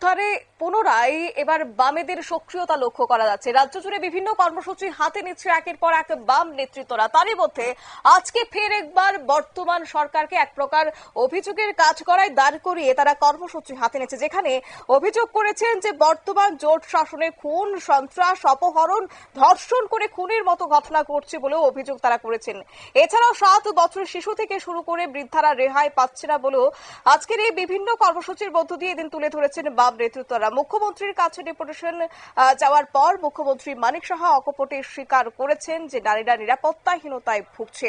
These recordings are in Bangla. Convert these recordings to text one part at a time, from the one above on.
পুনরুদ্ধারে পুনরায় এবার বামেদের সক্রিয়তা লক্ষ্য করা যাচ্ছে। রাজ্য জুড়ে বিভিন্ন কর্মসূচি হাতে নিচ্ছে একের পর এক বাম নেতৃত্বরা। তারই মধ্যে আজকে ফের একবার বর্তমান সরকারকে এক প্রকার অভিযোগের কাজ করায় দাঁড় করিয়ে তারা কর্মসূচি হাতে নিচ্ছে, যেখানে অভিযোগ করেছেন যে বর্তমান জোট শাসনে খুন, সন্ত্রাস, অপহরণ, ধর্ষণ করে খুনের মতো ঘটনা ঘটছে বলেও অভিযোগ তারা করেছেন। এছাড়াও সাত বছরের শিশু থেকে শুরু করে বৃদ্ধারা রেহাই পাচ্ছে না বলেও আজকের এই বিভিন্ন কর্মসূচির মধ্য দিয়ে এদিন তুলে ধরেছেন বাম নেতৃত্বরা। মুখ্যমন্ত্রীর কাছে ডেপুটেশন যাওয়ার পর মুখ্যমন্ত্রী মানিক সাহা অকপটে স্বীকার করেছেন যে নারীরা নিরাপত্তাহীনতায় ভুগছে।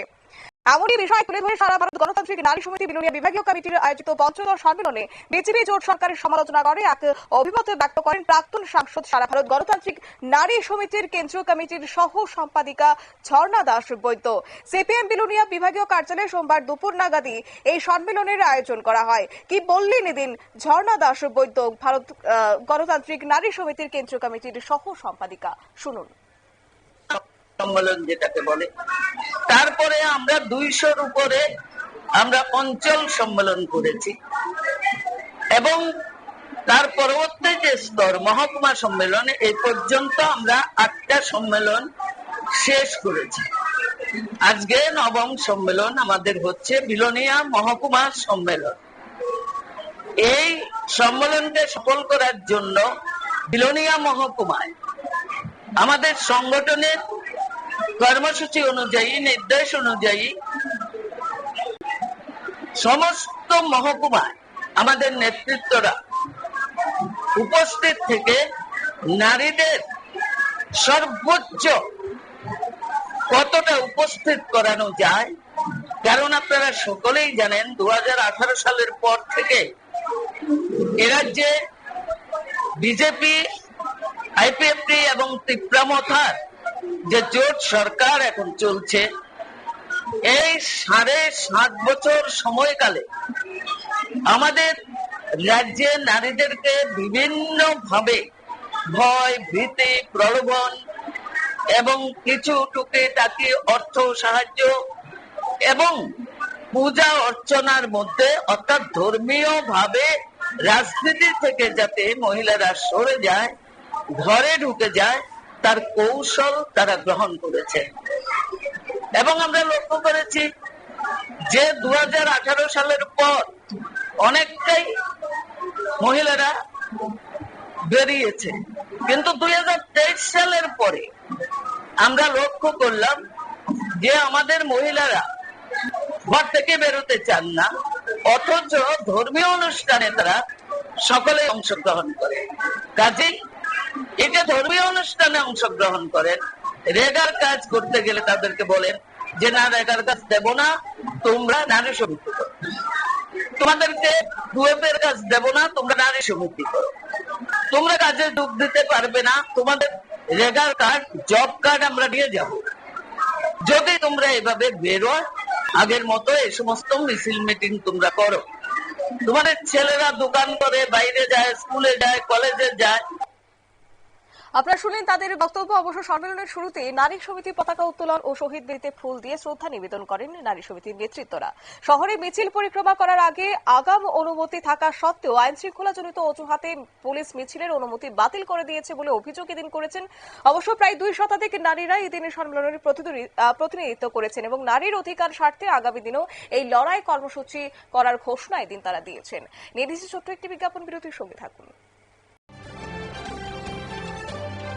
এমনই বিষয় তুলে ধরে সারা ভারত গণতান্ত্রিক নারী সমিতি বিলোনিয়া বিভাগীয় কমিটির আয়োজিত পঞ্চদশ সম্মেলনে বিজেপি জোট সরকারের সমালোচনা করে। এক অভিমত ব্যক্ত করেন প্রাক্তন সাংসদ সারা ভারত গণতান্ত্রিক নারী সমিতির কেন্দ্রীয় কমিটির সহ সম্পাদিকা ঝর্ণা দাস বৈদ্য। সিপিএম বিলোনিয়া বিভাগীয় কার্যালয়ে সোমবার দুপুর নাগাদই এই সম্মেলনের আয়োজন করা হয়। কি বললেন এদিন ঝর্ণা দাস বৈদ্য, ভারত গণতান্ত্রিক নারী সমিতির কেন্দ্রীয় কমিটির সহ সম্পাদিকা? শুনুন। সম্মেলন যেটাকে বলে। তারপরে আমরা দুইশোর উপরে আমরা অঞ্চল সম্মেলন করেছি। এবং তার পরবর্তী যে স্তর, মহকুমা সম্মেলন এই পর্যন্ত আমরা আটটা সম্মেলন শেষ করেছি। আজকে নবম সম্মেলন আমাদের হচ্ছে বিলোনিয়া মহকুমা সম্মেলন। এই সম্মেলনকে সফল করার জন্য বিলোনিয়া মহকুমায় আমাদের সংগঠনের কর্মসূচি অনুযায়ী, নির্দেশ অনুযায়ী সমস্ত মহকুমায় আমাদের নেতৃত্বরা উপস্থিত থেকে নারীদের সর্বোচ্চ কতটা উপস্থিত করানো যায়, কারণ আপনারা সকলেই জানেন দু হাজার আঠারো সালের পর থেকে এ রাজ্যে বিজেপি, আইপিএফটি এবং ত্রিপ্রামথার যে জোট সরকার এখন চলছে, এই সাড়ে সাত বছর সময়কালে আমাদের রাজ্যে নারীদেরকে বিভিন্ন ভাবে ভয়, ভীতি, প্রলোভন এবং কিছু টুকে টাকি অর্থ সাহায্য এবং পূজা অর্চনার মধ্যে অর্থাৎ ধর্মীয় ভাবে রাজনীতি থেকে যাতে মহিলারা সরে যায়, ঘরে ঢুকে যায় তার কৌশল তারা গ্রহণ করেছে। এবং আমরা লক্ষ্য করেছি যে দু হাজার আঠারো সালের পর অনেকটাই মহিলারা বেরিয়েছে। কিন্তু দুই হাজার তেইশ সালের পরে আমরা লক্ষ্য করলাম যে আমাদের মহিলারা ঘর থেকে বেরোতে চান না, অথচ ধর্মীয় অনুষ্ঠানে তারা সকলে অংশগ্রহণ করে। কাজেই এটা ধর্মীয় অনুষ্ঠানে অংশগ্রহণ করেন। রেগার কাজ করতে গেলে তাদেরকে বলেন যে, না, রেগার কাজ দেব না, তোমরা নারী সমিতি করো। তোমাদেরকে ডুয়েপের কাজ দেব না, তোমরা নারী সমিতি করো। তোমরা কাজে যোগ দিতে পারবে না, তোমাদের রেগার কার্ড, জব কার্ড আমরা নিয়ে যাব। যদি তোমরা এভাবে বেরো আগের মতো এই সমস্ত মিছিল মিটিং তোমরা করো। তোমাদের ছেলেরা দোকান করে, বাইরে যায়, স্কুলে যায়, কলেজে যায় আপনারা শুনলেন তাদের বক্তব্য। অবশ্য সম্মেলনের শুরুতে নারী সমিতি পতাকা উত্তোলন ও শহীদ বেদিতে ফুল দিয়ে শ্রদ্ধা নিবেদন করেন নারী সমিতির নেতৃত্বরা। শহরে মিছিল পরিক্রমা করার আগে আগাম অনুমতি থাকা সত্ত্বেও আইন শৃঙ্খলা জনিত অজুহাতে পুলিশ মিছিলের অনুমতি বাতিল করে দিয়েছে বলে অভিযোগ এদিন করেছেন। অবশ্য প্রায় দুই শতাধিক নারীরা এদিনের সম্মেলনের প্রতিনিধিত্ব করেছেন এবং নারীর অধিকার স্বার্থে আগামী দিনেও এই লড়াই কর্মসূচি করার ঘোষণা এদিন তারা দিয়েছেন। নির্দিষ্ট ছোট্ট একটি বিজ্ঞাপন বিরতির সঙ্গে থাকুন।